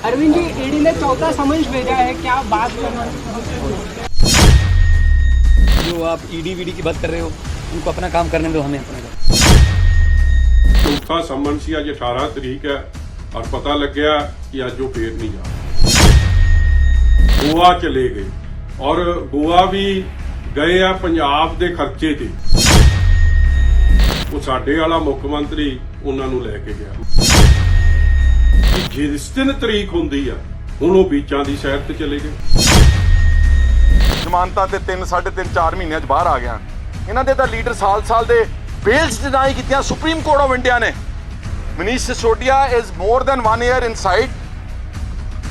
Arvind ji ED ने चौथा summons भेजा है क्या बात करना जो आप ईडी वीडी की बात कर रहे हो उनको अपना काम करने दो हमें अपना काम। ਚੌਥਾ ਸੰਮਨ ਸੀ ਅੱਜ 18 ਤਰੀਕ ਹੈ ਔਰ ਪਤਾ ਲੱਗਿਆ ਕਿ ਅੱਜ ਉਹ ਫੇਰ ਨਹੀਂ ਜਾ ਗੋਆ ਚਲੇ ਗਏ ਔਰ ਗੋਆ ਵੀ ਗਏ ਆ ਪੰਜਾਬ ਦੇ ਖਰਚੇ ਤੇ ਉਹ ਸਾਡੇ ਵਾਲਾ ਮੁੱਖ ਮੰਤਰੀ ਉਹਨਾਂ ਨੂੰ ਲੈ ਕੇ ਗਿਆ ਕਿ ਜਿਸ ਦਿਨ ਤਰੀਕ ਹੁੰਦੀ ਆ, ਹੁਣ ਉਹ ਬੀਚਾਂ ਦੀ ਸੈਰ ਤੇ ਚਲੇ ਗਏ। ਜ਼ਮਾਨਤਾਂ ਤੇ 3 3.5 4 ਮਹੀਨਿਆਂ 'ਚ ਬਾਹਰ ਆ ਗਿਆ। ਇਹਨਾਂ ਦੇ ਤਾਂ ਲੀਡਰ ਸਾਲ-ਸਾਲ ਦੇ ਬੇਲਸ ਡਿਨਾਈ ਕੀਤੀਆਂ ਸੁਪਰੀਮ ਕੋਰਟ ਆਫ ਇੰਡੀਆ ਨੇ। Manish Sisodia is more than 1 year inside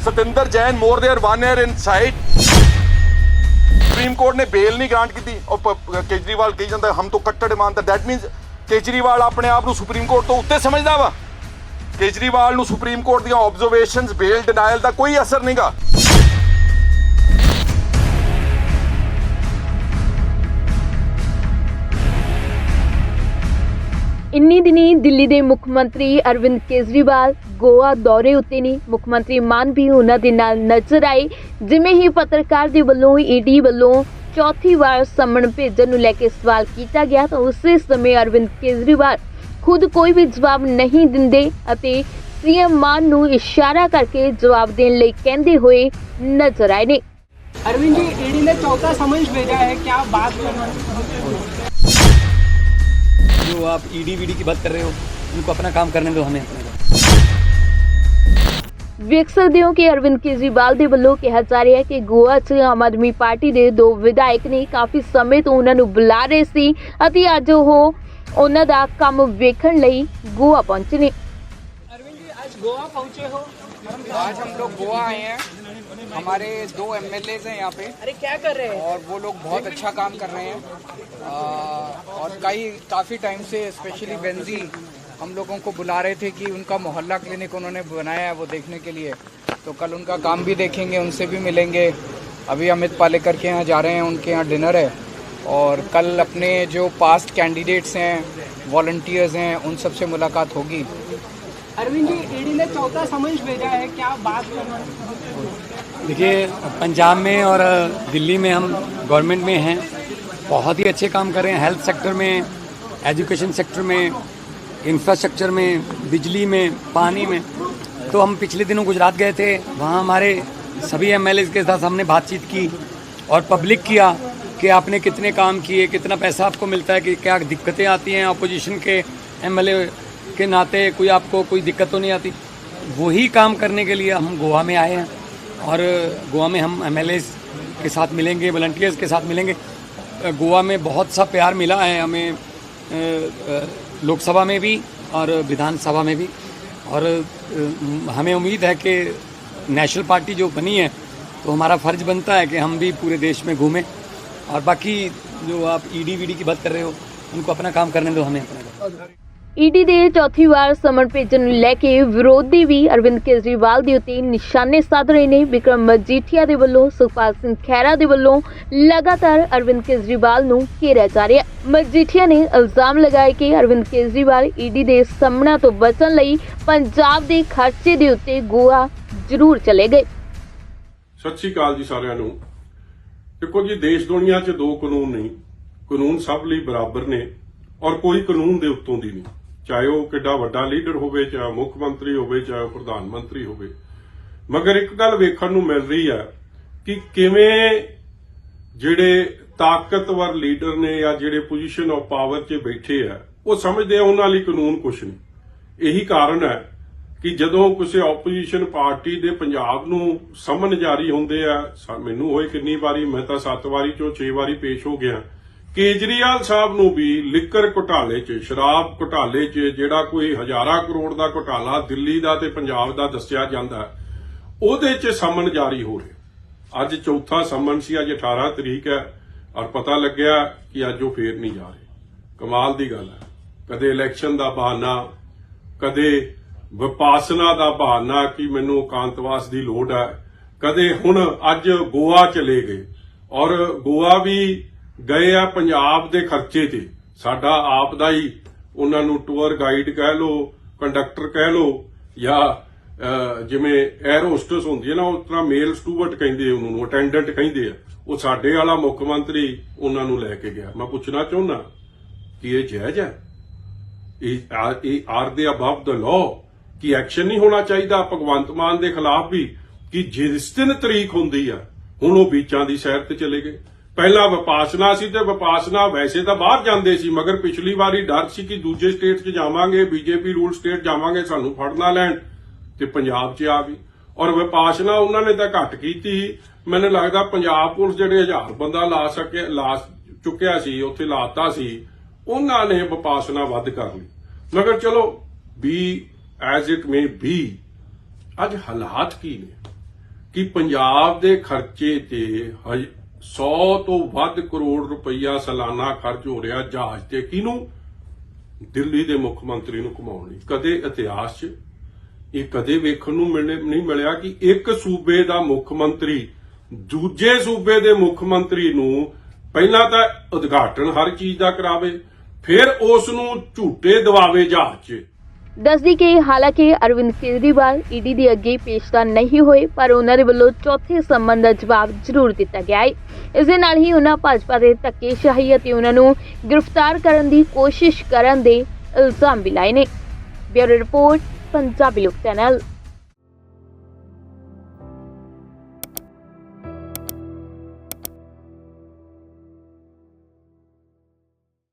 Satinder Jain more there 1 year inside Supreme Court ਨੇ ਬੇਲ ਨਹੀਂ ਗ੍ਰਾਂਟ ਕੀਤੀ। ਉਹ ਕੇਜਰੀਵਾਲ ਕਹੀ ਜਾਂਦਾ, ਹਮ ਤੋਂ ਕੱਟੜ ਇਮਾਨਦਾਰ ਦੈਟ ਮੀਨਸ ਕੇਜਰੀਵਾਲ ਆਪਣੇ ਆਪ ਨੂੰ ਸੁਪਰੀਮ ਕੋਰਟ ਤੋਂ ਉੱਤੇ ਸਮਝਦਾ ਵਾ। ਕੇਜਰੀਵਾਲ ਨੂੰ ਸੁਪਰੀਮ ਕੋਰਟ ਦੀਆਂ ਆਬਜ਼ਰਵੇਸ਼ਨਸ ਬੇਲ ਡਿਨਾਇਲ ਦਾ ਕੋਈ ਅਸਰ ਨਹੀਂਗਾ ਇੰਨੀ ਦਿਨੀ ਦਿੱਲੀ ਦੇ ਮੁੱਖ ਮੰਤਰੀ ਅਰਵਿੰਦ ਕੇਜਰੀਵਾਲ ਗੋਆ ਦੌਰੇ ਉੱਤੇ ਨੇ ਮੁੱਖ ਮੰਤਰੀ ਮਾਨ ਵੀ ਉਹਨਾਂ ਦੇ ਨਾਲ ਨਜ਼ਰ ਆਏ ਜਿਵੇਂ ਹੀ ਪੱਤਰਕਾਰ ਦੇ ਵੱਲੋਂ ਈਡੀ ਵੱਲੋਂ ਚੌਥੀ ਵਾਰ ਸੰਮਣ ਭੇਜਣ ਨੂੰ ਲੈ ਕੇ ਸਵਾਲ ਕੀਤਾ ਗਿਆ ਤਾਂ ਉਸੇ ਸਮੇਂ ਅਰਵਿੰਦ ਕੇਜਰੀਵਾਲ ਖੁਦ ਕੋਈ ਵੀ ਜਵਾਬ ਨਹੀਂ ਦਿੰਦੇ ਅਤੇ ਸੀਐਮ ਮਾਨ ਨੂੰ ਇਸ਼ਾਰਾ ਕਰਕੇ ਜਵਾਬ ਦੇਣ ਲਈ ਕਹਿੰਦੇ ਹੋਏ ਨਜ਼ਰ ਆਏ ਨੇ अरविंद जी ईडी ने चौथा समन्स भेजा है क्या बात करना जो आप ईडी वीडी की बात कर रहे हो उनको अपना काम करने दो हमें अपना काम। ਵੇਖ ਸਕਦੇ ਹੋ ਕਿ ਅਰਵਿੰਦ ਕੇਜਰੀਵਾਲ ਦੇ ਵੱਲੋਂ ਕਿਹਾ ਜਾ ਰਿਹਾ ਹੈ ਕਿ ਗੋਆ 'ਚ ਆਮ ਆਦਮੀ ਪਾਰਟੀ ਦੇ ਦੋ ਵਿਧਾਇਕ ਨੇ ਕਾਫੀ ਸਮੇਂ ਤੋਂ ਉਹਨਾਂ ਨੂੰ ਬੁਲਾ ਰਹੇ ਸੀ ਅਤੇ ਅੱਜ ਉਹ ਉਹਨਾਂ ਦਾ ਕੰਮ ਵੇਖਣ ਲਈ ਗੋਆ ਪਹੁੰਚੇ ਨੇ अरविंद जी आज गोवा पहुंचे हो आज हम लोग गोवा आए हैं हमारे दो एम हैं यहाँ पे अरे क्या कर रहे हैं और वो लोग बहुत अच्छा काम कर रहे हैं आ, और कई काफ़ी टाइम से स्पेशली बेंजी हम लोगों को बुला रहे थे कि उनका मोहल्ला क्लिनिक उन्होंने बनाया है वो देखने के लिए तो कल उनका काम भी देखेंगे उनसे भी मिलेंगे अभी अमित पालेकर के यहाँ जा रहे हैं उनके यहाँ डिनर है और कल अपने जो पास्ट कैंडिडेट्स हैं वॉल्टियर्स हैं उन सबसे मुलाकात होगी। अरविंद जी ईडी ने चौथा समन्स भेजा है क्या बात करना देखिए पंजाब में और दिल्ली में हम गवर्नमेंट में हैं बहुत ही अच्छे काम कर रहे हैं हेल्थ सेक्टर में एजुकेशन सेक्टर में इंफ्रास्ट्रक्चर में बिजली में पानी में। तो हम पिछले दिनों गुजरात गए थे वहाँ हमारे सभी एम के साथ हमने बातचीत की और पब्लिक किया। कि आपने कितने काम किए, कितना पैसा आपको मिलता है, कि क्या दिक्कतें आती हैं अपोजिशन के एमएलए के नाते, कोई आपको कोई दिक्कत तो नहीं आती? वही काम करने के लिए हम गोवा में आए हैं और गोवा में हम एमएलए के साथ मिलेंगे वॉल्टियर्स के साथ मिलेंगे। गोवा में बहुत सा प्यार मिला है हमें लोकसभा में भी और विधानसभा में भी। और हमें उम्मीद है कि नेशनल पार्टी जो बनी है तो हमारा फ़र्ज़ बनता है कि हम भी पूरे देश में घूमें। और बाकी जो आप ईडी वीडी की बात कर रहे हो उनको अपना काम करने दो हमें अपना काम ਈਡੀ ਦੇ ਚੌਥੀ ਵਾਰ ਸਮਨ ਭੇਜਣ ਨੂੰ ਲੈ ਕੇ ਵਿਰੋਧੀ ਵੀ ਅਰਵਿੰਦ ਕੇਜਰੀਵਾਲ ਦੇ ਉੱਤੇ ਨਿਸ਼ਾਨੇ ਸਾਧ ਰਹੇ ਨੇ ਵਿਕਰਮ ਮਜੀਠੀਆ ਦੇ ਵੱਲੋਂ ਸੁਖਪਾਲ ਸਿੰਘ ਖਹਿਰਾ ਦੇ ਵੱਲੋਂ ਲਗਾਤਾਰ ਅਰਵਿੰਦ ਕੇਜਰੀਵਾਲ ਨੂੰ ਘੇਰਿਆ ਜਾ ਰਿਹਾ ਹੈ ਮਜੀਠੀਆ ਨੇ ਇਲਜ਼ਾਮ ਲਗਾਇਆ ਕਿ ਅਰਵਿੰਦ ਕੇਜਰੀਵਾਲ ਈਡੀ ਦੇ ਸਾਹਮਣਾ ਤੋਂ ਬਚਣ ਲਈ ਪੰਜਾਬ ਦੇ ਖਰਚੇ ਦੇ ਉੱਤੇ ਗੋਆ ਜ਼ਰੂਰ ਚਲੇ ਗਏ ਸਤਿ ਸ਼੍ਰੀ ਅਕਾਲ ਜੀ ਸਾਰਿਆਂ ਨੂੰ ਦੇਖੋ ਜੀ, ਦੇਸ਼ ਦੁਨੀਆ 'ਚ ਦੋ ਕਾਨੂੰਨ ਨਹੀਂ ਕਾਨੂੰਨ ਸਭ ਲਈ ਬਰਾਬਰ ਨੇ ਔਰ ਕੋਈ ਕਾਨੂੰਨ ਦੇ ਉੱਤੋਂ ਦੀ ਨਹੀਂ। ਚਾਹੇ ਉਹ ਕਿੱਡਾ ਵੱਡਾ ਲੀਡਰ ਹੋਵੇ, ਚਾਹੇ ਮੁੱਖ ਮੰਤਰੀ ਹੋਵੇ, ਚਾਹੇ ਉਹ ਪ੍ਰਧਾਨ ਮੰਤਰੀ ਹੋਵੇ। ਮਗਰ ਇੱਕ ਗੱਲ ਵੇਖਣ ਨੂੰ ਮਿਲ ਰਹੀ ਹੈ ਕਿ ਕਿਵੇਂ ਜਿਹੜੇ ਤਾਕਤਵਰ ਲੀਡਰ ਨੇ ਜਾਂ ਜਿਹੜੇ ਪੋਜੀਸ਼ਨ ਆਫ ਪਾਵਰ 'ਚ ਬੈਠੇ ਆ, ਉਹ ਸਮਝਦੇ ਆ ਉਹਨਾਂ ਲਈ ਕਾਨੂੰਨ ਕੁਛ ਨਹੀਂ। ਇਹੀ ਕਾਰਨ ਹੈ ਕਿ ਜਦੋਂ ਕਿਸੇ ਆਪੋਜੀਸ਼ਨ ਪਾਰਟੀ ਦੇ ਪੰਜਾਬ ਨੂੰ ਸਮਨ ਜਾਰੀ ਹੁੰਦੇ ਆ ਮੈਨੂੰ ਹੋਏ ਕਿੰਨੀ ਵਾਰੀ, ਮੈਂ ਤਾਂ 7 ਵਾਰੀ ਚੋਂ 6 ਵਾਰੀ ਪੇਸ਼ ਹੋ ਗਿਆ। ਕੇਜਰੀਵਾਲ ਸਾਹਿਬ ਨੂੰ ਵੀ ਲਿਕਰ ਘੁਟਾਲੇ 'ਚ, ਸ਼ਰਾਬ ਘੁਟਾਲੇ 'ਚ, ਜਿਹੜਾ ਕੋਈ ਹਜ਼ਾਰਾਂ ਕਰੋੜ ਦਾ ਘੁਟਾਲਾ ਦਿੱਲੀ ਦਾ ਤੇ ਪੰਜਾਬ ਦਾ ਦੱਸਿਆ ਜਾਂਦਾ, ਉਹਦੇ 'ਚ ਸਮਨ ਜਾਰੀ ਹੋ ਰਿਹਾ। ਅੱਜ ਚੌਥਾ ਸਮਨ ਸੀ, ਅੱਜ 18 ਤਰੀਕ ਹੈ, ਔਰ ਪਤਾ ਲੱਗਿਆ ਕਿ ਅੱਜ ਉਹ ਫੇਰ ਨਹੀਂ ਜਾ ਰਹੇ। ਕਮਾਲ ਦੀ ਗੱਲ ਹੈ। ਕਦੇ ਇਲੈਕਸ਼ਨ ਦਾ ਬਹਾਨਾ, ਕਦੇ ਵਿਪਾਸਨਾ ਦਾ ਬਹਾਨਾ ਕਿ ਮੈਨੂੰ ਇਕਾਂਤਵਾਸ ਦੀ ਲੋੜ ਹੈ। ਕਦੇ ਹੁਣ ਅੱਜ ਗੋਆ ਚਲੇ ਗਏ। ਔਰ ਗੋਆ ਵੀ ਗਏ ਆ ਪੰਜਾਬ ਦੇ ਖਰਚੇ ਤੇ। ਸਾਡਾ ਆਪ ਦਾ ਹੀ ਉਹਨਾਂ ਨੂੰ ਟੂਰ ਗਾਈਡ ਕਹਿ ਲੋ ਕੰਡਕਟਰ ਕਹਿ ਲੋ ਜਾਂ ਜਿਵੇਂ 에ਅਰ ਹੋਸਟਸ ਹੁੰਦੀ ਹੈ ਨਾ, ਉਸ ਤਰ੍ਹਾਂ ਮੇਲ ਸਟੂਵਰਟ ਕਹਿੰਦੇ ਉਹਨਾਂ ਨੂੰ ਅਟੈਂਡੈਂਟ ਕਹਿੰਦੇ ਆ। ਉਹ ਸਾਡੇ ਵਾਲਾ ਮੁੱਖ ਮੰਤਰੀ ਉਹਨਾਂ ਨੂੰ ਲੈ ਕੇ ਗਿਆ। ਮੈਂ ਪੁੱਛਣਾ ਚਾਹੁੰਦਾ ਕਿ ਇਹ ਜਾਇਜ਼ ਹੈ? ਇਹ are they above the law ਕਿ ਐਕਸ਼ਨ ਨਹੀਂ ਹੋਣਾ ਚਾਹੀਦਾ। ਭਗਵੰਤ ਮਾਨ ਦੇ ਖਿਲਾਫ ਵੀ ਕਿ ਜਿਸ ਦਿਨ ਤਰੀਕ ਹੁੰਦੀ ਆ, ਹੁਣ ਉਹ ਬੀਚਾਂ ਦੀ ਸੈਰ ਤੇ ਚਲੇ ਗਏ। ਪਹਿਲਾਂ ਵਿਪਾਸਨਾ ਸੀ ਤੇ ਵਿਪਾਸਨਾ ਵੈਸੇ ਤਾਂ ਬਾਹਰ ਜਾਂਦੇ ਸੀ, ਮਗਰ ਪਿਛਲੀ ਵਾਰੀ ਡਰ ਸੀ ਕਿ ਦੂਜੇ ਸਟੇਟ 'ਚ ਜਾਵਾਂਗੇ, ਬੀਜੇਪੀ ਰੂਲ ਸਟੇਟ ਜਾਵਾਂਗੇ, ਸਾਨੂੰ ਫੜਨਾ ਲੈਣ। ਤੇ ਪੰਜਾਬ 'ਚ ਆ ਗਈ। ਔਰ ਵਿਪਾਸਨਾ ਉਹਨਾਂ ਨੇ ਤਾਂ ਘੱਟ ਕੀਤੀ। ਮੈਨੂੰ ਲੱਗਦਾ ਪੰਜਾਬ ਪੁਲਿਸ ਜਿਹੜੇ ਹਜ਼ਾਰ ਬੰਦਾ ਲਾ ਸਕੇ ਲਾ ਚੁੱਕਿਆ ਸੀ, ਉੱਥੇ ਲਾਤਾ ਸੀ, ਉਹਨਾਂ ਨੇ ਵਿਪਾਸਨਾ ਵੱਧ ਕਰ ਲਈ। ਮਗਰ ਚਲੋ be as it may be, ਅੱਜ ਹਾਲਾਤ ਕੀ ਨੇ? ਕਿ ਪੰਜਾਬ ਦੇ ਖਰਚੇ ਤੇ 100 ਤੋਂ ਵੱਧ ਕਰੋੜ ਰੁਪਈਆ ਸਾਲਾਨਾ ਖਰਚ ਹੋ ਰਿਹਾ ਜਹਾਜ਼ ਤੇ। ਕਿਹਨੂੰ? ਦਿੱਲੀ ਦੇ ਮੁੱਖ ਮੰਤਰੀ ਨੂੰ ਘੁਮਾਉਣ ਲਈ। ਕਦੇ ਇਤਿਹਾਸ 'ਚ, ਇਹ ਕਦੇ ਵੇਖਣ ਨੂੰ ਮਿਲਣੇ, ਨਹੀਂ ਮਿਲਿਆ ਕਿ ਇੱਕ ਸੂਬੇ ਦਾ ਮੁੱਖ ਮੰਤਰੀ ਦੂਜੇ ਸੂਬੇ ਦੇ ਮੁੱਖ ਮੰਤਰੀ ਨੂੰ ਪਹਿਲਾਂ ਤਾਂ ਉਦਘਾਟਨ ਹਰ ਚੀਜ਼ ਦਾ ਕਰਾਵੇ, ਫਿਰ ਉਸ ਨੂੰ ਝੂਟੇ ਦਵਾਵੇ ਜਹਾਜ਼ 'ਚ। ਦੱਸਦੀ ਕਿ ਹਾਲਾਂਕਿ ਅਰਵਿੰਦ ਕੇਜਰੀਵਾਲ ਈਡੀ ਦੇ ਅੱਗੇ ਪੇਸ਼ ਤਾਂ ਨਹੀਂ ਹੋਏ, ਪਰ ਉਹਨਾਂ ਦੇ ਵੱਲੋਂ ਚੌਥੇ ਸੰਬੰਧ ਦਾ ਜਵਾਬ ਜ਼ਰੂਰ ਦਿੱਤਾ ਗਿਆ ਹੈ। ਇਸ ਦੇ ਨਾਲ ਹੀ ਉਹਨਾਂ ਭਾਜਪਾ ਦੇ ਧੱਕੇਸ਼ਾਹੀ ਅਤੇ ਉਹਨਾਂ ਨੂੰ ਗ੍ਰਿਫਤਾਰ ਕਰਨ ਦੀ ਕੋਸ਼ਿਸ਼ ਕਰਨ ਦੇ ਇਲਜ਼ਾਮ ਵੀ ਲਾਏ ਨੇ। ਬਿਊਰੋ ਰਿਪੋਰਟ, ਪੰਜਾਬੀ ਲੋਕ ਚੈਨਲ।